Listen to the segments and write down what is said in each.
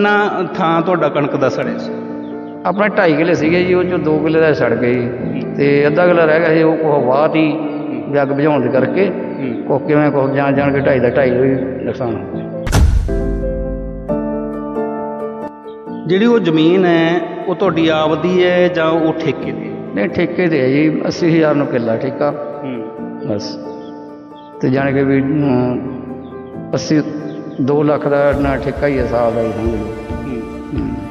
ਨਾ ਥਾਂ ਤੁਹਾਡਾ ਕਣਕ ਦਾ ਸੜਿਆ ਸੀ। ਆਪਣੇ 2.5 ਕਿੱਲੇ ਸੀਗੇ ਜੀ ਉਹ ਚੋਂ 2 ਕਿੱਲੇ ਦਾ ਸੜ ਗਏ ਜੀ। ਤੇ ਅੱਧਾ ਕਿੱਲਾ ਰਹਿ ਗਿਆ ਸੀ ਉਹ ਕੋ ਵਾਹ ਤੀ ਜੱਗ ਬੁਝਾਉਣ ਦੇ ਕਰਕੇ। ਕੋ ਕਿਵੇਂ ਕੋ ਜਾਣ ਜਾਣ ਕੇ ਢਾਈ ਦਾ ਢਾਈ ਹੋਈ ਨੁਕਸਾਨ ਹੋ ਜਿਹੜੀ ਉਹ ਜ਼ਮੀਨ ਹੈ ਉਹ ਤੁਹਾਡੀ ਆਪਦੀ ਹੈ ਜਾਂ ਉਹ ਠੇਕੇ ਦੀ? ਨਹੀਂ ਠੇਕੇ ਤੇ ਹੈ ਜੀ 80000 ਨੂੰ ਕਿੱਲਾ ਠੇਕਾ। ਬਸ। ਤੇ ਜਾਣ ਕੇ ਵੀ ਅਮ, 80 2 ਲੱਖ ਦਾ ਨਾ ਠੇਕਾ ਹੀ ਹੈ ਸਾਲ ਦਾ ਹੀ ਸਮਝ ਲਓ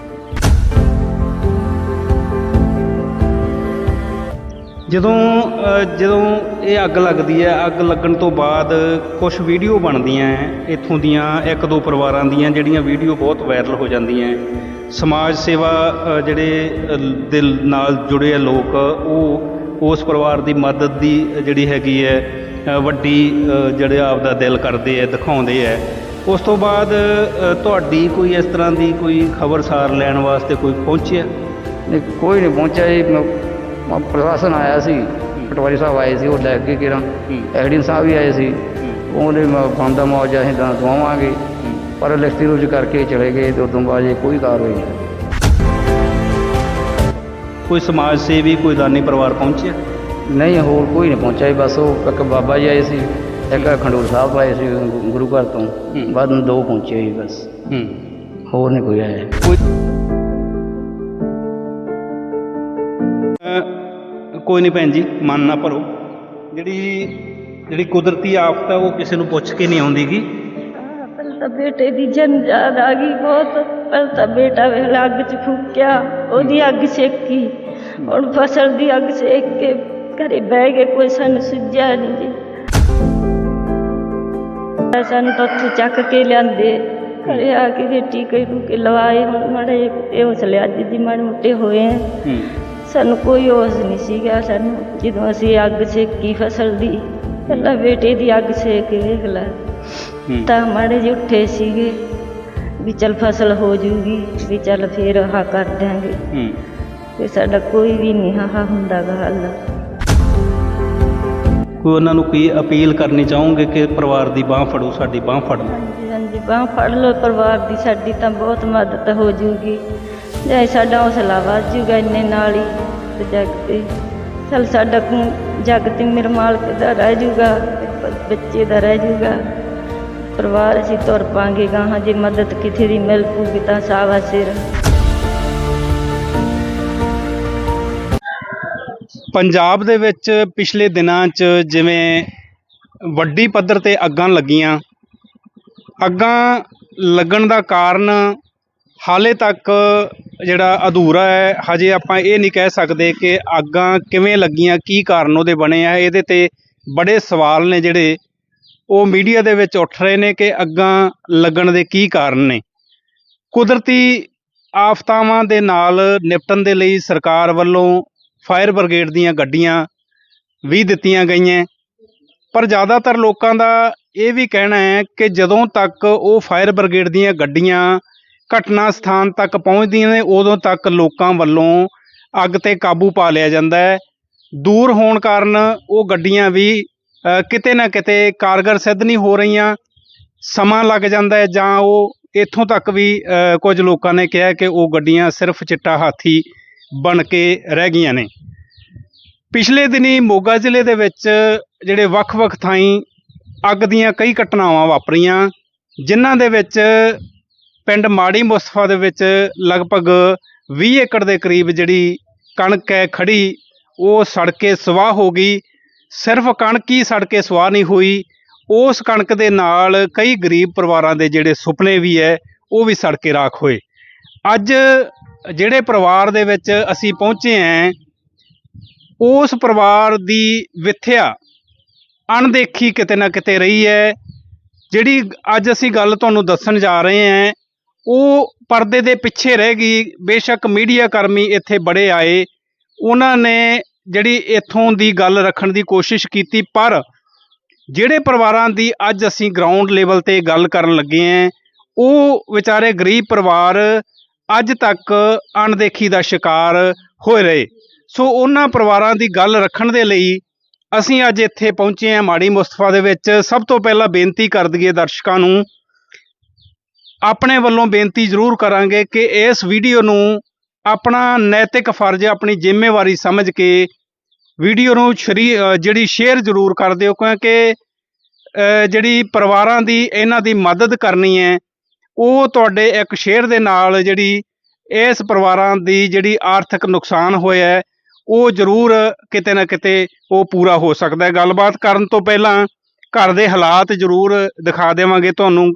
ਜਦੋਂ ਜਦੋਂ ਇਹ ਅੱਗ ਲੱਗਦੀ ਹੈ ਅੱਗ ਲੱਗਣ ਤੋਂ ਬਾਅਦ ਕੁਝ ਵੀਡੀਓ ਬਣਦੀਆਂ ਹੈ ਇੱਥੋਂ ਦੀਆਂ ਇੱਕ ਦੋ ਪਰਿਵਾਰਾਂ ਦੀਆਂ ਜਿਹੜੀਆਂ ਵੀਡੀਓ ਬਹੁਤ ਵਾਇਰਲ ਹੋ ਜਾਂਦੀਆਂ ਸਮਾਜ ਸੇਵਾ ਜਿਹੜੇ ਅ, ਦੇ ਨਾਲ ਜੁੜੇ ਆ ਲੋਕ ਉਹ ਉਸ ਪਰਿਵਾਰ ਦੀ ਮਦਦ ਦੀ ਜਿਹੜੀ ਹੈਗੀ ਹੈ ਵੱਡੀ ਜਿਹੜੇ ਆਪ ਦਾ ਦਿਲ ਕਰਦੇ ਆ ਦਿਖਾਉਂਦੇ ਆ ਉਸ ਤੋਂ ਬਾਅਦ ਤੁਹਾਡੀ ਕੋਈ ਇਸ ਤਰ੍ਹਾਂ ਦੀ ਕੋਈ ਖਬਰਸਾਰ ਲੈਣ ਵਾਸਤੇ ਕੋਈ ਪਹੁੰਚਿਆ? ਨਹੀਂ ਕੋਈ ਨਹੀਂ ਪਹੁੰਚਿਆ ਜੀ। ਮ- ਪ੍ਰਸ਼ਾਸਨ ਆਇਆ ਸੀ। ਪਟਵਾਰੀ ਸਾਹਿਬ ਆਏ ਸੀ ਉਹ ਲੈ ਕੇ ਕਿਰਾਂ ਐਡੀਨ ਸਾਹਿਬ ਵੀ ਆਏ ਸੀ। ਉਹਨੇ ਬੰਦਾ ਮੌਜਾ ਅਸੀਂ ਤਾਂ ਦਵਾਵਾਂਗੇ। ਪਰ ਲਿਖਤੀ ਰੂਜ ਕਰਕੇ ਚਲੇ ਗਏ ਤੇ ਉਦੋਂ ਬਾਅਦ ਜੀ ਕੋਈ ਕਾਰਵਾਈ ਨਹੀਂ। ਕੋਈ ਸਮਾਜ ਸੇਵੀ ਕੋਈ ਦਾਨੀ ਪਰਿਵਾਰ ਪਹੁੰਚਿਆ? ਨਹੀਂ ਹੋਰ ਕੋਈ ਨਹੀਂ ਪਹੁੰਚਿਆ ਜੀ। ਬਸ ਉਹ ਇੱਕ ਬਾਬਾ ਜੀ ਆਏ ਸੀ। ਇੱਕ ਖੰਡੂਰ ਸਾਹਿਬ ਆਏ ਸੀ ਗੁ- ਗੁਰੂ ਘਰ ਤੋਂ। ਬਾਅਦ ਨੂੰ ਦੋ ਪਹੁੰਚੇ ਜੀ ਬਸ। ਹੂੰ। ਹੋਰ ਨਹੀਂ ਕੋਈ ਆਇਆ। ਕੋਈ ਅਹ ਕੋਈ ਨਹੀਂ ਭੈਣ ਜੀ ਮਨ ਨਾ ਭਰੋ। ਜਿਹੜੀ ਜਿਹੜੀ ਕੁਦਰਤੀ ਆਫਤ ਹੈ ਉਹ ਕਿਸੇ ਨੂੰ ਪੁੱਛ ਕੇ ਨਹੀਂ ਆਉਂਦੀਗੀ। ਪਹਿਲਾਂ ਤਾਂ ਬੇਟੇ ਦੀ ਜਨ ਯਾਦ ਆ ਗਈ ਬਹੁਤ। ਪਹਿਲਾਂ ਤਾਂ ਬੇਟਾ ਵੇਲੇ ਅੱਗ 'ਚ ਫੂਕਿਆ ਉਹਦੀ ਅੱਗ ਸੇਕੀ। ਹੁਣ ਫਸਲ ਦੀ ਅੱਗ ਸੇਕ ਕੇ ਘਰੇ ਬਹਿ ਗਏ ਕੋਈ ਸਾਨੂੰ ਸੁਝਿਆ ਨਹੀਂ ਜੀ। ਸਾਨੂੰ ਤਾਂ ਚੱਕ ਕੇ ਲਿਆਂਦੇ। ਘਰੇ ਆ ਕੇ ਫਿਰ ਟੀਕੇ ਟੂਕੇ ਲਵਾਏ ਹੁਣ ਮਾੜੇ ਇਹ ਹੌਸਲੇ ਅੱਜ ਦੀ ਮਾੜੇ ਮੋਟੇ ਹੋਏ ਆ। ਹੂੰ। ਸਾਨੂੰ ਕੋਈ ਹੋਸ਼ ਨਹੀਂ ਸੀਗਾ ਸਾਨੂੰ ਜਦੋਂ ਅਸੀਂ ਅੱਗ ਸੇਕੀ ਫਸਲ ਦੀ ਪਹਿਲਾਂ ਬੇਟੇ ਦੀ ਅੱਗ ਸੇਕ ਕੇ ਵੇਖ ਲੈ। ਹੂੰ। ਤਾਂ ਮਾੜੇ ਜਿਹੇ ਉੱਠੇ ਸੀਗੇ ਵੀ ਚੱਲ ਫਸਲ ਹੋ ਜੂਗੀ ਵੀ ਚੱਲ ਫੇਰ ਆਹ ਕਰ ਦਿਆਂਗੇ। ਹੂੰ। ਤੇ ਸਾਡਾ ਕੋਈ ਵੀ ਨਹੀਂ ਆਹ ਹੁੰਦਾ ਗਾ ਹੱਲ। ਕੋਈ ਉਹਨਾਂ ਨੂੰ ਕੀ ਅਪੀਲ ਕਰਨੀ ਚਾਹੋਗੇ ਕਿ ਪਰਿਵਾਰ ਦੀ ਬਾਹ ਫੜੋ, ਸਾਡੀ ਬਾਹ ਫੜ ਲਓ? ਹਾਂਜੀ ਹਾਂਜੀ, ਬਾਂਹ ਫੜ ਲਓ, ਪਰਿਵਾਰ ਦੀ ਸਾਡੀ ਤਾਂ ਬਹੁਤ ਮਦਦ ਹੋ ਜੂਗੀ। ਜੇ ਸਾਡਾ ਹੌਸਲਾ ਵੱਧ ਜੂਗਾ ਇੰਨੇ ਨਾਲ ਹੀ, ਤੇ ਜੱਗ ਤੇ, ਚੱਲ ਸਾਡਾ ਕੂੰ- ਜੱਗ ਤੇ ਮੇਰੇ ਮਾਲਕ ਦਾ ਰਹਿ ਜੂਗਾ, ਤੇ ਬੱਚੇ ਦਾ ਰਹਿ ਜੂਗਾ। ਪਰਿਵਾਰ ਅਸੀਂ ਤੁਰ ਪਾਂਗੇ ਗਾਹਾਂ, ਜੇ ਮਦਦ ਕਿਥੇ ਦੀ ਮਿਲ ਪੂਗੀ ਤਾਂ ਸਾਵਾ ਸਿਰ। ਪੰਜਾਬ ਦੇ ਵਿੱਚ ਪਿਛਲੇ ਦਿਨਾਂ 'ਚ ਜਿਵੇਂ ਵੱਡੀ ਪੱਧਰ ਤੇ ਅੱਗਾਂ ਲੱਗੀਆਂ, ਅੱਗਾਂ ਲੱਗਣ ਦਾ ਕਾਰਨ ਹਾਲੇ ਤੱਕ ਜਿਹੜਾ ਅਧੂਰਾ ਹੈ, ਹਜੇ ਆਪਾਂ ਇਹ ਨਹੀਂ ਕਹਿ ਸਕਦੇ ਕਿ ਅੱਗਾਂ ਕਿਵੇਂ ਲੱਗੀਆਂ, ਕੀ ਕਾਰਨ ਉਹਦੇ ਬਣੇ ਆ, ਇਹਦੇ ਤੇ ਬੜੇ ਸਵਾਲ ਨੇ ਜਿਹੜੇ ਉਹ ਮੀਡੀਆ ਦੇ ਵਿੱਚ ਉੱਠ ਰਹੇ ਨੇ ਕਿ ਅੱਗਾਂ ਲੱਗਣ ਦੇ ਕੀ ਕਾਰਨ ਨੇ। ਕੁਦਰਤੀ ਆਫਤਾਵਾਂ ਦੇ ਨਾਲ ਨਿਪਟਣ ਦੇ ਲਈ ਸਰਕਾਰ ਵੱਲੋਂ ਫਾਇਰ ਬ੍ਰਿਗੇਡ ਦੀਆਂ ਗੱਡੀਆਂ ਵੀ ਦਿੱਤੀਆਂ ਗਈਆਂ। ਪਰ ਜ਼ਿਆਦਾਤਰ ਲੋਕਾਂ ਦਾ ਇਹ ਵੀ ਕਹਿਣਾ ਹੈ ਕਿ ਜਦੋਂ ਤੱਕ ਉਹ ਫਾਇਰ ਬ੍ਰਿਗੇਡ ਦੀਆਂ ਗੱਡੀਆਂ ਘਟਨਾ ਸਥਾਨ ਤੱਕ ਪਹੁੰਚਦੀਆਂ ਨੇ, ਉਦੋਂ ਤੱਕ ਲੋਕਾਂ ਵੱਲੋਂ ਅੱਗ ਤੇ ਕਾਬੂ ਪਾ ਲਿਆ ਜਾਂਦਾ ਹੈ। ਦੂਰ ਹੋਣ ਕਾਰਨ ਉਹ ਗੱਡੀਆਂ ਵੀ ਕਿਤੇ ਨਾ ਕਿਤੇ ਕਾਰਗਰ ਸਿੱਧ ਨਹੀਂ ਹੋ ਰਹੀਆਂ, ਸਮਾਂ ਲੱਗ ਜਾਂਦਾ ਹੈ ਜਾਂ ਉਹ ਇੱਥੋਂ ਤੱਕ ਵੀ ਕੁਝ ਲੋਕਾਂ ਨੇ ਕਿਹਾ ਕਿ ਉਹ ਗੱਡੀਆਂ ਸਿਰਫ ਚਿੱਟਾ ਹਾਥੀ ਬਣ ਕੇ ਰਹਿ ਗਈਆਂ ਨੇ। ਪਿਛਲੇ ਦਿਨੀ ਮੋਗਾ ਜ਼ਿਲ੍ਹੇ ਦੇ ਵਿੱਚ ਜਿਹੜੇ ਵੱਖ-ਵੱਖ ਥਾਈਂ ਅੱਗ ਦੀਆਂ ਕਈ ਘਟਨਾਵਾਂ ਵਾਪਰੀਆਂ, ਜਿਨ੍ਹਾਂ ਦੇ ਵਿੱਚ ਪਿੰਡ ਮਾੜੀ ਮੁਸਤਫਾ ਦੇ ਵਿੱਚ ਲਗਭਗ 20 ਏਕੜ ਦੇ ਕਰੀਬ ਜਿਹੜੀ ਕਣਕ ਹੈ ਖੜੀ ਉਹ ਸੜ ਕੇ ਸਵਾਹ ਹੋ ਗਈ। ਸਿਰਫ ਕਣਕ ਹੀ ਸੜ ਕੇ ਸਵਾਹ ਨਹੀਂ ਹੋਈ, ਉਸ ਕਣਕ ਦੇ ਨਾਲ ਕਈ ਗਰੀਬ ਪਰਿਵਾਰਾਂ ਦੇ ਜਿਹੜੇ ਸੁਪਨੇ ਵੀ ਹੈ, ਉਹ ਵੀ ਸੜ ਕੇ ਰਾਖ ਹੋਏ। ਅੱਜ ਜਿਹੜੇ ਪਰਿਵਾਰ ਦੇ ਵਿੱਚ ਅਸੀਂ ਪਹੁੰਚੇ ਹਾਂ ਉਸ ਪਰਿਵਾਰ ਦੀ ਵਿਥਿਆ ਅਣਦੇਖੀ ਕਿਤੇ ਨਾ ਕਿਤੇ ਰਹੀ ਹੈ। ਜਿਹੜੀ ਅੱਜ ਅਸੀਂ ਗੱਲ ਤੁਹਾਨੂੰ ਦੱਸਣ ਜਾ ਰਹੇ ਹਾਂ ਉਹ ਪਰਦੇ ਦੇ ਪਿੱਛੇ ਰਹਿ ਗਈ। ਬੇਸ਼ੱਕ ਮੀਡੀਆ ਕਰਮੀ ਇੱਥੇ ਬੜੇ ਆਏ। ਉਹਨਾਂ ਨੇ ਜਿਹੜੀ ਇੱਥੋਂ ਦੀ ਗੱਲ ਰੱਖਣ ਦੀ ਕੋਸ਼ਿਸ਼ ਕੀਤੀ, ਪਰ ਜਿਹੜੇ ਪਰਿਵਾਰਾਂ ਦੀ ਅੱਜ ਅਸੀਂ ਗਰਾਊਂਡ ਲੈਵਲ ਤੇ ਗੱਲ ਕਰਨ ਲੱਗੇ ਹਾਂ ਉਹ ਵਿਚਾਰੇ ਗਰੀਬ ਪਰਿਵਾਰ ਅੱਜ ਤੱਕ ਅਣਦੇਖੀ ਦਾ ਸ਼ਿਕਾਰ ਹੋਏ ਰਹੇ। ਸੋ ਉਹਨਾਂ ਪਰਿਵਾਰਾਂ ਦੀ ਗੱਲ ਰੱਖਣ ਦੇ ਲਈ ਅਸੀਂ ਅੱਜ ਇੱਥੇ ਪਹੁੰਚੇ ਹਾਂ ਮਾੜੀ ਮੁਸਤਫਾ ਦੇ ਵਿੱਚ। ਸਭ ਤੋਂ ਪਹਿਲਾਂ ਬੇਨਤੀ ਕਰ ਦਈਏ ਦਰਸ਼ਕਾਂ ਨੂੰ ਆਪਣੇ ਵੱਲੋਂ ਬੇਨਤੀ ਜ਼ਰੂਰ ਕਰਾਂਗੇ ਕਿ ਇਸ ਵੀਡੀਓ ਨੂੰ ਆਪਣਾ ਨੈਤਿਕ ਫਰਜ਼ ਆਪਣੀ ਜ਼ਿੰਮੇਵਾਰੀ ਸਮਝ ਕੇ ਵੀਡੀਓ ਨੂੰ ਸ਼ਰੀ ਜਿਹੜੀ ਸ਼ੇਅਰ ਜ਼ਰੂਰ ਕਰ ਦਿਓ ਕਿਉਂਕਿ ਅ, ਜਿਹੜੀ ਪਰਿਵਾਰਾਂ ਦੀ ਇਹਨਾਂ ਦੀ ਮਦਦ ਕਰਨੀ ਹੈ ਉਹ ਤੁਹਾਡੇ ਇੱਕ ਸ਼ੇਅਰ ਦੇ ਨਾਲ ਜਿਹੜੀ ਇਸ ਪਰਿਵਾਰਾਂ ਦੀ ਜਿਹੜੀ ਆਰਥਿਕ ਨੁਕਸਾਨ ਹੋਇਆ ਹੈ, ਉਹ ਜ਼ਰੂਰ ਕਿਤੇ ਨਾ ਕਿਤੇ ਉਹ ਪੂਰਾ ਹੋ ਸਕਦਾ ਹੈ। ਗੱਲਬਾਤ ਕਰਨ ਤੋਂ ਪਹਿਲਾਂ ਘਰ ਦੇ ਹਾਲਾਤ ਜ਼ਰੂਰ ਦਿਖਾ ਦੇਵਾਂਗੇ ਤੁਹਾਨੂੰ,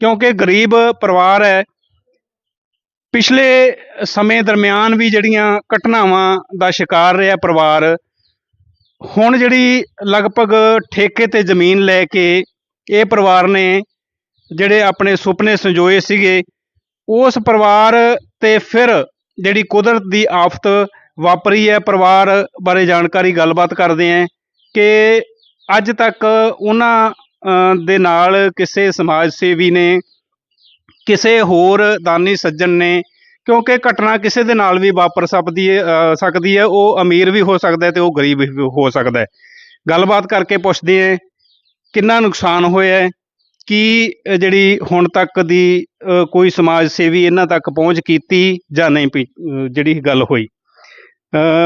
ਕਿਉਂਕਿ ਗਰੀਬ ਪਰਿਵਾਰ ਹੈ। ਪਿਛਲੇ ਸਮੇਂ ਦਰਮਿਆਨ ਵੀ ਜਿਹੜੀਆਂ ਘਟਨਾਵਾਂ ਦਾ ਸ਼ਿਕਾਰ ਰਿਹਾ ਪਰਿਵਾਰ, ਹੁਣ ਜਿਹੜੀ ਲਗਭਗ ਠੇਕੇ ਤੇ ਜ਼ਮੀਨ ਲੈ ਕੇ ਇਹ ਪਰਿਵਾਰ ਨੇ ਜਿਹੜੇ ਆਪਣੇ ਸੁਪਨੇ ਸੰਜੋਏ ਸੀਗੇ, ਉਸ ਪਰਿਵਾਰ ਤੇ ਫਿਰ ਜਿਹੜੀ ਕੁਦਰਤ ਦੀ ਆਫਤ ਵਾਪਰੀ ਹੈ, ਪਰਿਵਾਰ ਬਾਰੇ ਜਾਣਕਾਰੀ ਗੱਲਬਾਤ ਕਰਦੇ ਆਂ ਕਿ ਅੱਜ ਤੱਕ ਉਹਨਾਂ ਦੇ ਨਾਲ ਕਿਸੇ ਸਮਾਜ ਸੇਵੀ ਨੇ, ਕਿਸੇ ਹੋਰ ਦਾਨੀ ਸੱਜਣ ਨੇ, ਕਿਉਂਕਿ ਘਟਨਾ ਕਿਸੇ ਦੇ ਨਾਲ ਵੀ ਵਾਪਰ ਸਕਦੀ ਹੈ ਸਕਦੀ ਹੈ, ਉਹ ਅਮੀਰ ਵੀ ਹੋ ਸਕਦਾ ਹੈ ਤੇ ਉਹ ਗਰੀਬ ਵੀ ਹੋ ਸਕਦਾ ਗੱਲਬਾਤ ਕਰਕੇ ਪੁੱਛਦੇ ਹਾਂ ਕਿੰਨਾ ਨੁਕਸਾਨ ਹੋਇਆ ਹੈ ਕੀ ਜਿਹੜੀ ਹੁਣ ਤੱਕ ਦੀ ਕੋਈ ਸਮਾਜ ਸੇਵੀ ਇਹਨਾਂ ਤੱਕ ਪਹੁੰਚ ਕੀਤੀ ਜਾਂ ਨਹੀਂ ਜਿਹੜੀ ਗੱਲ ਹੋਈ?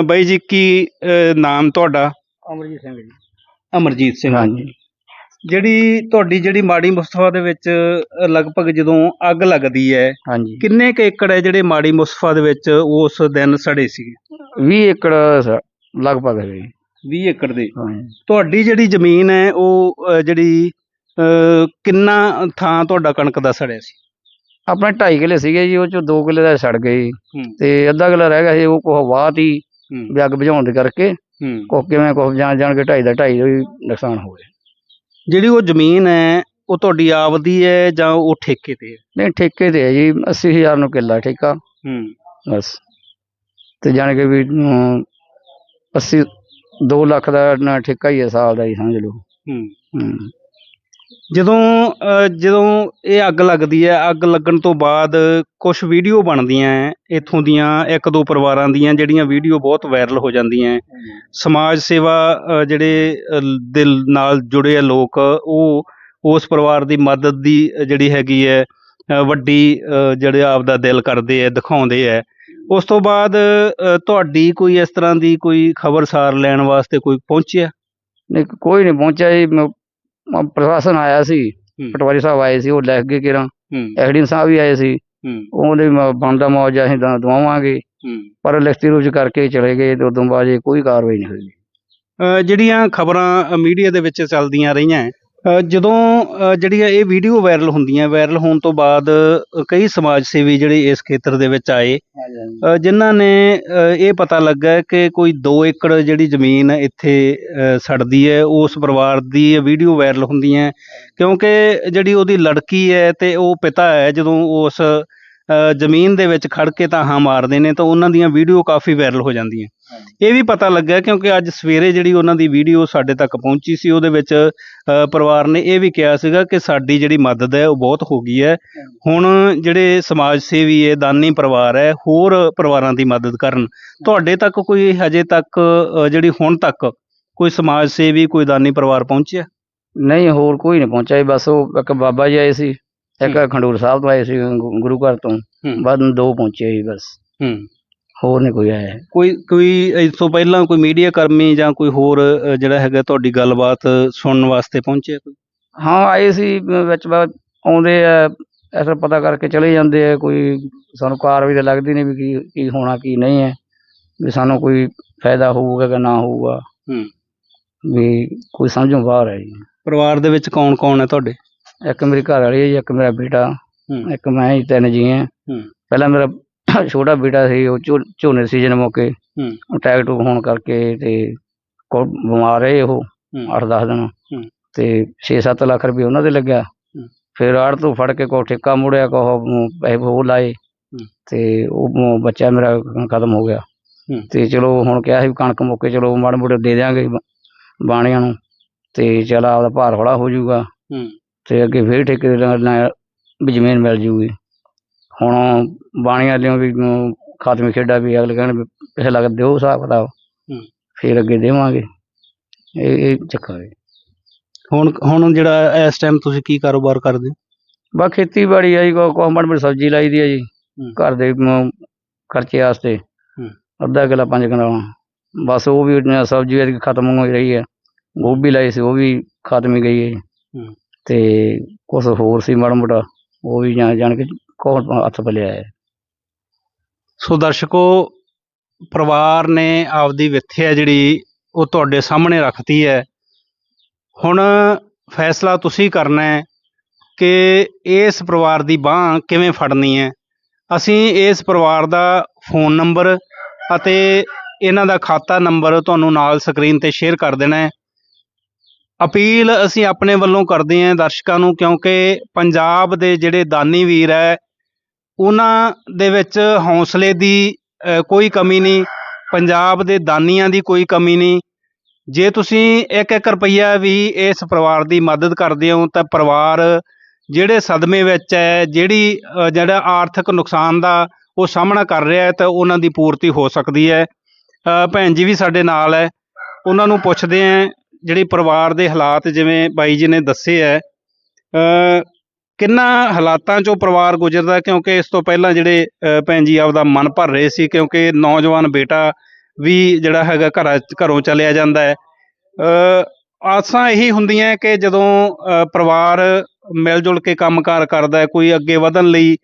ਬਾਈ ਜੀ ਕੀ ਨਾਮ ਤੁਹਾਡਾ? ਅਮਰਜੀਤ ਸਿੰਘ ਜੀ। ਅਮਰਜੀਤ ਸਿੰਘ ਹਾਂਜੀ। ਜਿਹੜੀ ਤੁਹਾਡੀ ਜਿਹੜੀ ਮਾੜੀ ਮੁਸਤਫਾ ਦੇ ਵਿੱਚ ਲਗਭਗ ਜਦੋਂ ਅੱਗ ਲੱਗਦੀ ਹੈ ਹਾਂਜੀ। ਕਿੰਨੇ ਕੁ ਏਕੜ ਹੈ ਜਿਹੜੇ ਮਾੜੀ ਮੁਸਤਫਾ ਦੇ ਵਿੱਚ ਉਸ ਦਿਨ ਸੜੇ ਸੀਗੇ? 20 ਏਕੜ ਸ- ਲਗਭਗ ਹੈ ਜੀ। 20 ਏਕੜ ਦੇ। ਤੁਹਾਡੀ ਜਿਹੜੀ ਜ਼ਮੀਨ ਹੈ ਉਹ ਜਿਹੜੀ ਕਿੰਨਾ ਥਾਂ ਤੁਹਾਡਾ ਕਣਕ ਦਾ ਸੜਿਆ ਸੀ? ਆਪਣੇ 2.5 ਕਿੱਲੇ ਸੀਗੇ ਜੀ ਉਹ ਚੋਂ 2 ਕਿੱਲੇ ਦਾ ਸੜ ਗਏ ਤੇ ਅੱਧਾ ਕਿੱਲਾ ਰਹਿ ਗਿਆ ਸੀ ਉਹ ਕੋਹ ਵਾਹ ਤੀ ਹੂੰ। ਵੀ ਅੱਗ ਬੁਝਾਉਣ ਦੇ ਕਰਕੇ ਕੋਹ ਕਿਵੇਂ ਕੋਹ ਜਾਣ ਜਾਣ ਕੇ ਢਾਈ ਦਾ ਢਾਈ ਦਾ ਵੀ ਨੁਕਸਾਨ ਹੋ ਗਿਆ। ਜਿਹੜੀ ਉਹ ਜ਼ਮੀਨ ਹੈ ਉਹ ਤੁਹਾਡੀ ਆਪਦੀ ਹੈ ਜਾਂ ਉਹ ਠੇਕੇ ਤੇ ਹੈ? ਨਹੀਂ ਠੇਕੇ ਤੇ ਹੈ ਜੀ 80000 ਨੂੰ ਕਿੱਲਾ ਠੇਕਾ। ਹੂੰ। ਬਸ। ਤੇ ਜਾਣ ਕੇ ਵੀ ਅਮ, 80 2 ਲੱਖ ਦਾ ਠੇਕਾ ਹੀ ਹੈ ਸਾਲ ਦਾ ਹੀ ਸਮਝ ਲਓ। ਹੂੰ। ਹੂੰ। ਜਦੋਂ ਜਦੋਂ ਇਹ ਅੱਗ ਲੱਗਦੀ ਹੈ ਅੱਗ ਲੱਗਣ ਤੋਂ ਬਾਅਦ ਕੁਛ ਵੀਡੀਓ ਬਣਦੀਆਂ ਹੈ ਇੱਥੋਂ ਦੀਆਂ ਇੱਕ ਦੋ ਪਰਿਵਾਰਾਂ ਦੀਆਂ ਜਿਹੜੀਆਂ ਵੀਡੀਓ ਬਹੁਤ ਵਾਇਰਲ ਹੋ ਜਾਂਦੀਆਂ ਹੈ। ਸਮਾਜ ਸੇਵਾ ਜਿਹੜੇ ਦਿਲ ਨਾਲ ਜੁੜੇ ਆ ਲੋਕ ਉਹ ਉਸ ਪਰਿਵਾਰ ਦੀ ਮਦਦ ਦੀ ਜਿਹੜੀ ਹੈਗੀ ਹੈ ਵੱਡੀ ਅ, ਜਿਹੜੇ ਆਪਦਾ ਦਿਲ ਕਰਦੇ ਆ ਦਿਖਾਉਂਦੇ ਆ ਉਸ ਤੋਂ ਬਾਅਦ ਤੁਹਾਡੀ ਕੋਈ ਇਸ ਤਰ੍ਹਾਂ ਦੀ ਕੋਈ ਖਬਰਸਾਰ ਲੈਣ ਵਾਸਤੇ ਕੋਈ ਪਹੁੰਚਿਆ? ਨਹੀਂ ਕੋਈ ਨਹੀਂ ਪਹੁੰਚਿਆ ਜੀ। ਮ- ਮ- ਪ੍ਰਸ਼ਾਸਨ ਆਇਆ ਸੀ ਹੂੰ। ਪਟਵਾਰੀ ਸਾਹਿਬ ਆਏ ਸੀ ਉਹ ਲੈ ਕੇ ਕਿਰਾਂ ਹੂੰ। ਸਾਹਿਬ ਵੀ ਆਏ ਸੀ। ਹੂੰ। ਉਹਦੇ ਬੰਦਾ ਮੌਜ ਅਸੀਂ ਤਾਂ ਦਵਾਵਾਂਗੇ। ਹੂੰ। ਪਰ ਲਿਖਤੀ ਰੂਪ ਚ ਕਰਕੇ ਚਲੇ ਗਏ ਤੇ ਉਦੋਂ ਬਾਅਦ ਜੀ ਕੋਈ ਕਾਰਵਾਈ ਨਹੀਂ ਹੋਈ। ਜਿਹੜੀਆਂ ਖਬਰਾਂ ਮੀਡੀਆ ਦੇ ਵਿੱਚ ਚੱਲਦੀਆਂ ਰਹੀਆਂ ਹੈ, ਜਦੋਂ ਅ, ਜਿਹੜੀਆਂ ਇਹ ਵੀਡੀਓ ਵਾਇਰਲ ਹੁੰਦੀਆਂ ਵਾਇਰਲ ਹੋਣ ਤੋਂ ਬਾਅਦ ਕਈ ਸਮਾਜ ਸੇਵੀ ਜਿਹੜੇ ਇਸ ਖੇਤਰ ਦੇ ਵਿੱਚ ਆਏ ਜਿਨ੍ਹਾਂ ਨੇ ਇਹ ਪਤਾ ਲੱਗਾ ਕਿ ਕੋਈ 2 ਏਕੜ ਜਿਹੜੀ ਜ਼ਮੀਨ ਇੱਥੇ ਸੜਦੀ ਹੈ ਉਸ ਪਰਿਵਾਰ ਦੀ ਇਹ ਵੀਡੀਓ ਵਾਇਰਲ ਹੁੰਦੀਆਂ ਕਿਉਂਕਿ ਜਿਹੜੀ ਉਹਦੀ ਲੜਕੀ ਹੈ ਤੇ ਉਹ ਪਿਤਾ ਹੈ ਜਦੋਂ ਉਸ ਜ਼ਮੀਨ ਦੇ ਵਿੱਚ ਖੜ ਕੇ ਤਾਹਾਂ ਮਾਰਦੇ ਨੇ ਤਾਂ ਉਹਨਾਂ ਦੀਆਂ ਵੀਡੀਓ ਕਾਫੀ ਵਾਇਰਲ ਹੋ ਜਾਂਦੀਆਂ। ਇਹ ਵੀ ਪਤਾ ਲੱਗਾ ਕਿਉਂਕਿ ਅੱਜ ਸਵੇਰੇ ਜਿਹੜੀ ਉਹਨਾਂ ਦੀ ਵੀਡੀਓ ਸਾਡੇ ਤੱਕ ਪਹੁੰਚੀ ਸੀ, ਉਹਦੇ ਵਿੱਚ ਪਰਿਵਾਰ ਨੇ ਇਹ ਵੀ ਕਿਹਾ ਸੀਗਾ ਕਿ ਸਾਡੀ ਜਿਹੜੀ ਮਦਦ ਹੈ, ਉਹ ਬਹੁਤ ਹੋ ਗਈ ਹੈ। ਹੁਣ ਜਿਹੜੇ ਸਮਾਜ ਸੇਵੀ ਹੈ, ਦਾਨੀ ਪਰਿਵਾਰ ਹੈ, ਹੋਰ ਪਰਿਵਾਰਾਂ ਦੀ ਮਦਦ ਕਰਨ। ਤੁਹਾਡੇ ਤੱਕ ਕੋਈ ਹਜੇ ਤੱਕ ਜਿਹੜੀ ਹੁਣ ਤੱਕ ਕੋਈ ਸਮਾਜ ਸੇਵੀ, ਕੋਈ ਦਾਨੀ ਪਰਿਵਾਰ ਪਹੁੰਚਿਆ? ਨਹੀਂ, ਹੋਰ ਕੋਈ ਨਹੀਂ ਪਹੁੰਚਿਆ ਬਸ ਉਹ ਇੱਕ ਬਾਬਾ ਜੀ ਆਏ ਸੀ। ਇੱਕ ਖੰਡੂਰ ਸਾਹਿਬ ਤੋਂ ਆਏ ਸੀ ਗੁ- ਗੁਰੂ ਘਰ ਤੋਂ। ਹੂੰ। ਬਾਅਦ ਨੂੰ ਦੋ ਪਹੁੰਚੇ ਜੀ ਬਸ। ਹੂੰ। ਹੋਰ ਨਹੀਂ ਕੋਈ ਆਇਆ। ਕੋਈ ਕੋਈ ਇਸ ਤੋਂ ਪਹਿਲਾਂ ਕੋਈ ਮੀਡੀਆ ਕਰਮੀ ਜਾਂ ਕੋਈ ਹੋਰ ਅ, ਜਿਹੜਾ ਹੈਗਾ ਤੁਹਾਡੀ ਗੱਲਬਾਤ ਸੁਣਨ ਵਾਸਤੇ ਪਹੁੰਚਿਆ ਕੋਈ? ਹਾਂ ਆਏ ਸੀ ਵਿੱਚ ਬਾਅਦ ਆਉਂਦੇ ਆ ਐਸਾ ਪਤਾ ਕਰਕੇ ਚਲੇ ਜਾਂਦੇ ਆ ਕੋਈ ਸਾਨੂੰ ਕਾਰਵਾਈ ਤਾਂ ਲੱਗਦੀ ਨਹੀਂ ਵੀ ਕੀ ਕੀ ਹੋਣਾ ਕੀ ਨਹੀਂ ਹੈ। ਵੀ ਸਾਨੂੰ ਕੋਈ ਫਾਇਦਾ ਹੋਊਗਾ ਕਿ ਨਾ ਹੋਊਗਾ। ਹੂੰ। ਵੀ ਕੋਈ ਸਮਝੋਂ ਬਾਹਰ ਹੈ ਜੀ। ਪਰਿਵਾਰ ਦੇ ਵਿੱਚ ਕੌਣ ਕੌਣ ਹੈ ਤੁਹਾਡੇ? ਇੱਕ ਮੇਰੀ ਘਰ ਵਾਲੀ ਹੈ ਜੀ ਇੱਕ ਮੇਰਾ ਬੇਟਾ ਹੂੰ। ਇੱਕ ਮੈਂ ਹੀ ਤਿੰਨ ਜੀ ਹਾਂ। ਹੂੰ। ਪਹਿਲਾਂ ਮੇਰਾ ਛੋਟਾ ਬੇਟਾ ਸੀ ਉਹ ਝੋ- ਝੋਨੇ ਸੀਜ਼ਨ ਮੌਕੇ। ਹੂੰ। ਅਟੈਕ ਟੂਕ ਹੋਣ ਕਰਕੇ ਤੇ ਕੋ ਬਿਮਾਰ ਰਹੇ ਉਹ ਹੂੰ। 8-10 ਦਿਨ। ਹੂੰ। ਤੇ 6-7 ਲੱਖ ਰੁਪਏ ਉਹਨਾਂ ਦੇ ਲੱਗਿਆ। ਹੂੰ। ਫਿਰ ਆੜ ਤੋਂ ਫੜ ਕੇ ਕੋ ਠੇਕਾ ਮੁੜਿਆ ਕੋ ਪੈਸੇ ਉਹ ਲਾਏ। ਤੇ ਉਹ ਮ- ਬੱਚਾ ਮੇਰਾ ਖਤਮ ਹੋ ਗਿਆ। ਹੂੰ। ਤੇ ਚਲੋ ਹੁਣ ਕਿਹਾ ਸੀ ਵੀ ਕਣਕ ਮੁੱਕੇ ਚਲੋ ਮਾੜੇ ਮੋਟੇ ਦੇ ਦਿਆਂਗੇ ਬ- ਬਾਣੀਆਂ ਨੂੰ। ਤੇ ਚਲ ਆਪਦਾ ਭਾਰ ਹੌਲਾ ਹੋ ਜਾਊਗਾ। ਹੂੰ। ਤੇ ਅੱਗੇ ਫੇਰ ਠੇਕੇ ਦੇ ਨਾਲ ਵੀ ਜ਼ਮੀਨ ਮਿਲ ਜੂਗੀ ਹੁਣ ਬਾਣੀਆਂ ਲਿਓ ਵੀ ਖਾਤਮੀ ਖੇਡਾ ਵੀ ਅਗਲੇ ਕਹਿਣ ਵੀ ਪੈਸੇ ਲੱਗ ਦਿਓ ਹਿਸਾਬ ਕਿਤਾਬ। ਫੇਰ ਅੱਗੇ ਦੇਵਾਂਗੇ ਇਹ ਇਹ ਚੱਕਰ ਹੈ ਹੁਣ ਹੁਣ ਜਿਹੜਾ ਇਸ ਟਾਈਮ ਤੁਸੀਂ ਕੀ ਕਾਰੋਬਾਰ ਕਰਦੇ ਹੋ ਬਾ ਖੇਤੀਬਾੜੀ ਆ ਜੀ ਕੋ ਕੋ ਮਾੜੀ ਸਬਜ਼ੀ ਲਾਈ ਦੀ ਆ ਜੀ। ਘਰ ਦੇ ਖਰਚੇ ਵਾਸਤੇ। ਅੱਧਾ ਕਿੱਲਾ ਪੰਜ ਕਿੱਲਾ ਬਸ ਉਹ ਵੀ ਸਬਜ਼ੀ ਖਤਮ ਹੋ ਰਹੀ ਹੈ ਗੋਭੀ ਲਾਈ ਸੀ ਉਹ ਵੀ ਖਤਮ ਹੀ ਗਈ ਹੈ ਜੀ। ਹੂੰ। ਤੇ ਕੁਛ ਹੋਰ ਸੀ ਮਾੜਾ ਮੋਟਾ, ਉਹ ਵੀ ਜਾਣ ਜਾਣ ਕੇ ਕੌਣ ਹੱਥ ਪਲਿਆ ਹੈ। ਸੋ ਦਰਸ਼ਕੋ, ਪਰਿਵਾਰ ਨੇ ਆਪਦੀ ਵਿਥਿਆ ਜਿਹੜੀ, ਉਹ ਤੁਹਾਡੇ ਸਾਹਮਣੇ ਰੱਖਤੀ ਹੈ। ਹੁਣ ਫੈਸਲਾ ਤੁਸੀਂ ਕਰਨਾ ਹੈ ਕਿ ਇਸ ਪਰਿਵਾਰ ਦੀ ਬਾਹ ਕਿਵੇਂ ਫੜਨੀ ਹੈ। ਅਸੀਂ ਇਸ ਪਰਿਵਾਰ ਦਾ ਫੋਨ ਨੰਬਰ ਅਤੇ ਇਹਨਾਂ ਦਾ ਖਾਤਾ ਨੰਬਰ ਤੁਹਾਨੂੰ ਨਾਲ ਸਕਰੀਨ ਤੇ ਸ਼ੇਅਰ ਕਰ ਦੇਣਾ ਹੈ। ਅਪੀਲ ਅਸੀਂ ਆਪਣੇ ਵੱਲੋਂ ਕਰਦੇ ਹਾਂ ਦਰਸ਼ਕਾਂ ਨੂੰ, ਕਿਉਂਕਿ ਪੰਜਾਬ ਦੇ ਜਿਹੜੇ ਦਾਨੀ ਵੀਰ ਹੈ, ਉਹਨਾਂ ਦੇ ਵਿੱਚ ਹੌਸਲੇ ਦੀ ਕੋਈ ਕਮੀ ਨਹੀਂ, ਪੰਜਾਬ ਦੇ ਦਾਨੀਆਂ ਦੀ ਕੋਈ ਕਮੀ ਨਹੀਂ। ਜੇ ਤੁਸੀਂ ਇੱਕ ਇੱਕ ਰੁਪਈਆ ਵੀ ਇਸ ਪਰਿਵਾਰ ਦੀ ਮਦਦ ਕਰਦੇ ਹੋ, ਤਾਂ ਪਰਿਵਾਰ ਜਿਹੜੇ ਸਦਮੇ ਵਿੱਚ ਹੈ, ਜਿਹੜੀ ਜਿਹੜਾ ਆਰਥਿਕ ਨੁਕਸਾਨ ਦਾ ਉਹ ਸਾਹਮਣਾ ਕਰ ਰਿਹਾ ਹੈ, ਤਾਂ ਉਹਨਾਂ ਦੀ ਪੂਰਤੀ ਹੋ ਸਕਦੀ ਹੈ। ਭੈਣ ਜੀ ਵੀ ਸਾਡੇ ਨਾਲ ਹੈ, ਉਹਨਾਂ ਨੂੰ ਪੁੱਛਦੇ ਹਾਂ ਜਿਹੜੀ ਪਰਿਵਾਰ ਦੇ ਹਾਲਾਤ ਜਿਵੇਂ ਬਾਈ ਜੀ ਨੇ ਦੱਸੇ ਹੈ ਅ, ਕਿੰਨਾ ਹਾਲਾਤਾਂ ਚੋਂ ਪਰਿਵਾਰ ਗੁਜ਼ਰਦਾ ਕਿਉਂਕਿ ਇਸ ਤੋਂ ਪਹਿਲਾਂ ਜਿਹੜੇ ਅ, ਭੈਣ ਜੀ ਆਪਦਾ ਮਨ ਭਰ ਰਹੇ ਸੀ ਕਿਉਂਕਿ ਨੌਜਵਾਨ ਬੇਟਾ ਵੀ ਜਿਹੜਾ ਹੈਗਾ ਘਰਾਂ ਘਰੋਂ ਚਲਿਆ ਜਾਂਦਾ ਹੈ। ਅ, ਆਸਾਂ ਇਹੀ ਹੁੰਦੀਆਂ ਕਿ ਜਦੋਂ ਅ, ਪਰਿਵਾਰ ਮਿਲ ਜੁਲ ਕੇ ਕੰਮਕਾਰ ਕਰਦਾ ਹੈ ਕੋਈ ਅੱਗੇ ਵਧਣ ਲਈ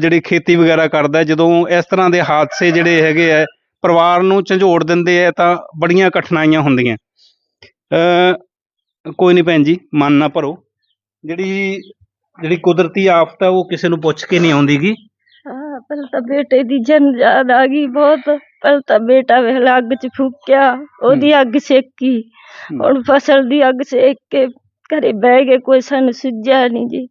ਜਿਹੜੀ ਖੇਤੀ ਵਗੈਰਾ ਕਰਦਾ ਜਦੋਂ ਇਸ ਤਰ੍ਹਾਂ ਦੇ ਹਾਦਸੇ ਜਿਹੜੇ ਹੈਗੇ ਆ ਪਰਿਵਾਰ ਨੂੰ ਝੰਜੋੜ ਦਿੰਦੇ ਆ ਤਾਂ ਬੜੀਆਂ ਕਠਿਨਾਈਆਂ ਹੁੰਦੀਆਂ। ਕੋਈ ਨਹੀਂ ਭੈਣ ਜੀ ਮਨ ਨਾ ਭਰੋ। ਜਿਹੜੀ ਜਿਹੜੀ ਕੁਦਰਤੀ ਆਫਤ ਹੈ ਉਹ ਕਿਸੇ ਨੂੰ ਪੁੱਛ ਕੇ ਨਹੀਂ ਆਉਂਦੀਗੀ। ਪਹਿਲਾਂ ਤਾਂ ਬੇਟੇ ਦੀ ਜਨ ਯਾਦ ਆ ਗਈ ਬਹੁਤ। ਪਹਿਲਾਂ ਤਾਂ ਬੇਟਾ ਵੇਖ ਅੱਗ 'ਚ ਫੂਕਿਆ ਉਹਦੀ ਅੱਗ ਸੇਕੀ। ਹੁਣ ਫਸਲ ਦੀ ਅੱਗ ਸੇਕ ਕੇ ਘਰੇ ਬਹਿ ਗਏ ਕੋਈ ਸਾਨੂੰ ਸੁੱਝਿਆ ਨਹੀਂ ਜੀ।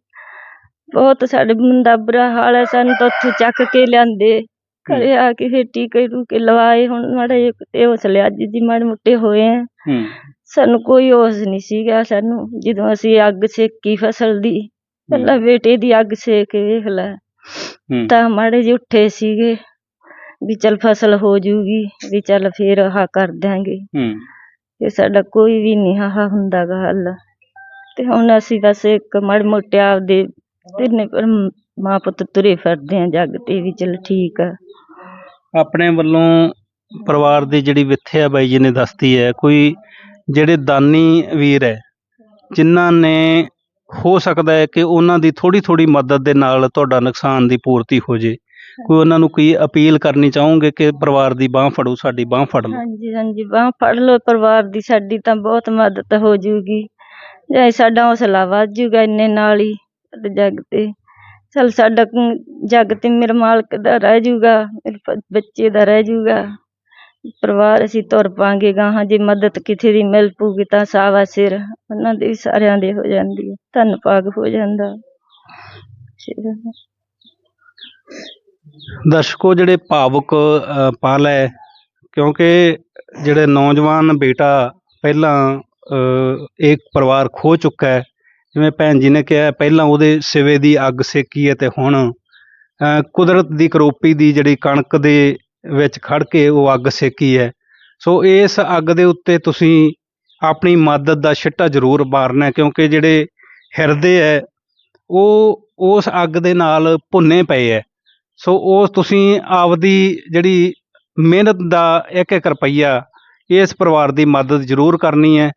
ਬਹੁਤ ਸਾਡੇ ਮੁੰਡਾ ਬੁਰਾ ਹਾਲ ਹੈ ਸਾਨੂੰ ਤਾਂ ਉੱਥੋਂ ਚੱਕ ਕੇ ਲਿਆਂਦੇ। ਘਰੇ ਆ ਕੇ ਫਿਰ ਟੀਕੇ ਟੂਕੇ ਲਵਾਏ ਹੁਣ ਮਾੜੇ ਜਿਹੇ ਤੇ ਹੌਸਲੇ ਅੱਜ ਜੀ ਮਾੜੇ ਮੋਟੇ ਹੋਏ ਆ। ਹੂੰ। ਸਾਨੂੰ ਕੋਈ ਹੋਸ਼ ਨਹੀਂ ਸੀਗਾ ਸਾਨੂੰ ਜਦੋਂ ਅਸੀਂ ਅੱਗ ਸੇਕੀ ਫਸਲ ਦੀ ਪਹਿਲਾਂ ਬੇਟੇ ਦੀ ਅੱਗ ਸੇਕ ਕੇ ਵੇਖ ਲੈ। ਹੂੰ। ਤਾਂ ਮਾੜੇ ਜਿਹੇ ਉੱਠੇ ਸੀਗੇ ਵੀ ਚੱਲ ਫਸਲ ਹੋ ਜੂਗੀ ਵੀ ਚੱਲ ਫੇਰ ਆਹ ਕਰ ਦਿਆਂਗੇ। ਹੂੰ। ਤੇ ਸਾਡਾ ਕੋਈ ਵੀ ਨਹੀਂ ਆਹ ਹੁੰਦਾ ਗਾ ਹੱਲ। ਤੇ ਹੁਣ ਅਸੀਂ ਬਸ ਇੱਕ ਮਾੜੇ ਮੋਟੇ ਆਪਦੇ ਤਿੰਨੇ ਪਰ ਮਾਂ ਪੁੱਤ ਤੁਰੇ ਫਿਰਦੇ ਆ ਜੱਗ ਤੇ ਵੀ ਚੱਲ ਠੀਕ ਆ। ਆਪਣੇ ਵੱਲੋਂ ਪਰਿਵਾਰ ਦੀ ਜਿਹੜੀ ਵਿਥਿਆ ਬਾਈ ਜੀ ਨੇ ਦੱਸਤੀ ਹੈ ਕੋਈ ਜਿਹੜੇ ਦਾਨੀ ਵੀਰ ਹੈ, ਜਿਨ੍ਹਾਂ ਨੇ ਹੋ ਸਕਦਾ ਹੈ ਕਿ ਉਹਨਾਂ ਦੀ ਥੋੜੀ ਥੋੜੀ ਮਦਦ ਦੇ ਨਾਲ ਤੁਹਾਡਾ ਨੁਕਸਾਨ ਦੀ ਪੂਰਤੀ ਹੋ ਜੇ। ਕੋਈ ਉਹਨਾਂ ਨੂੰ ਕੋਈ ਅਪੀਲ ਕਰਨੀ ਚਾਹੋਗੇ ਕਿ ਪਰਿਵਾਰ ਦੀ ਬਾਹ ਫੜੋ, ਸਾਡੀ ਬਾਹ ਫੜ ਲਓ? ਹਾਂਜੀ ਹਾਂਜੀ, ਬਾਂਹ ਫੜ ਲਓ, ਪਰਿਵਾਰ ਦੀ ਸਾਡੀ ਤਾਂ ਬਹੁਤ ਮਦਦ ਹੋ ਜੂਗੀ। ਜੇ ਸਾਡਾ ਹੌਸਲਾ ਵੱਧ ਜੂਗਾ ਇੰਨੇ ਨਾਲ ਹੀ, ਸਾਡੇ ਜੱਗ ਤੇ। ਚਲ ਸਾਡਾ ਕ- ਜੱਗ ਤੇ ਮੇਰੇ ਮਾਲਕ ਦਾ ਰਹਿ ਜੂਗਾ, ਮੇਰੇ ਪ- ਬੱਚੇ ਦਾ ਰਹਿ ਜੂਗਾ। ਪਰਿਵਾਰ ਅਸੀਂ ਤੁਰ ਪਾਂਗੇ ਗਾਹਾਂ ਜੇ ਮਦਦ ਕਿਸੇ ਦੀ ਮਿਲ ਪੂਗੀ ਤਾਂ ਸਾਵਾ ਸਿਰ। ਉਹਨਾਂ ਦੇ ਵੀ ਸਾਰਿਆਂ ਦੇ ਹੋ ਜਾਂਦੀ ਹੈ ਧੰਨ ਭਾਗ ਹੋ ਜਾਂਦਾ। ਦਰਸ਼ਕੋ ਜਿਹੜੇ ਭਾਵੁਕ ਪਲ ਹੈ ਕਿਉਂਕਿ ਜਿਹੜੇ ਨੌਜਵਾਨ ਬੇਟਾ ਪਹਿਲਾਂ ਅ, ਇੱਕ ਪਰਿਵਾਰ ਖੋ ਚੁੱਕਾ ਹੈ ਜਿਵੇਂ ਭੈਣ ਜੀ ਨੇ ਕਿਹਾ ਪਹਿਲਾਂ ਉਹਦੇ ਸਿਵੇ ਦੀ ਅੱਗ ਸੇਕੀ ਹੈ ਤੇ ਹੁਣ ਅ, ਕੁਦਰਤ ਦੀ ਕਰੋਪੀ ਦੀ ਜਿਹੜੀ ਕਣਕ ਦੇ ਵਿੱਚ ਖੜ ਕੇ ਉਹ ਅੱਗ ਸੇਕੀ ਹੈ। ਸੋ ਇਸ ਅੱਗ ਦੇ ਉੱਤੇ ਤੁਸੀਂ ਆਪਣੀ ਮਦਦ ਦਾ ਛਿੱਟਾ ਜ਼ਰੂਰ ਮਾਰਨਾ ਕਿਉਂਕਿ ਜਿਹੜੇ ਹਿਰਦੇ ਹੈ, ਉਹ ਉਸ ਅੱਗ ਦੇ ਨਾਲ ਭੁੰਨੇ ਪਏ ਹੈ। ਸੋ ਉਹ ਤੁਸੀਂ ਆਪਦੀ ਜਿਹੜੀ ਮਿਹਨਤ ਦਾ ਇੱਕ ਇੱਕ ਰੁਪਈਆ ਇਸ ਪਰਿਵਾਰ ਦੀ ਮਦਦ ਜ਼ਰੂਰ ਕਰਨੀ ਹੈ।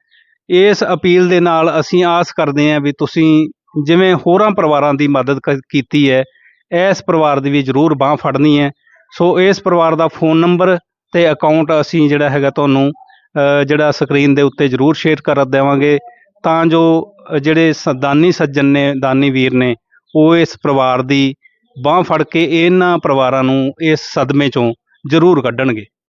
ਇਸ ਅਪੀਲ ਦੇ ਨਾਲ ਅਸੀਂ ਆਸ ਕਰਦੇ ਹਾਂ ਵੀ ਤੁਸੀਂ ਜਿਵੇਂ ਹੋਰਾਂ ਪਰਿਵਾਰਾਂ ਦੀ ਮਦਦ ਕੀਤੀ ਹੈ, ਇਸ ਪਰਿਵਾਰ ਦੀ ਵੀ ਜ਼ਰੂਰ ਬਾਹ ਫੜਨੀ ਹੈ। ਸੋ ਇਸ ਪਰਿਵਾਰ ਦਾ ਫੋਨ ਨੰਬਰ ਤੇ ਅਕਾਊਂਟ ਅਸੀਂ ਜਿਹੜਾ ਹੈਗਾ ਤੁਹਾਨੂੰ ਜਿਹੜਾ ਸਕਰੀਨ ਦੇ ਉੱਤੇ ਜ਼ਰੂਰ ਸ਼ੇਅਰ ਕਰ ਦੇਵਾਂਗੇ। ਤਾਂ ਜੋ ਜਿਹੜੇ ਸ- ਦਾਨੀ ਸੱਜਣ ਨੇ, ਦਾਨੀ ਵੀਰ ਨੇ, ਉਹ ਇਸ ਪਰਿਵਾਰ ਦੀ ਬਾਹ ਫੜ ਕੇ ਇਹਨਾਂ ਪਰਿਵਾਰਾਂ ਨੂੰ ਇਸ ਸਦਮੇ ਚੋਂ ਜ਼ਰੂਰ ਕੱਢਣਗੇ।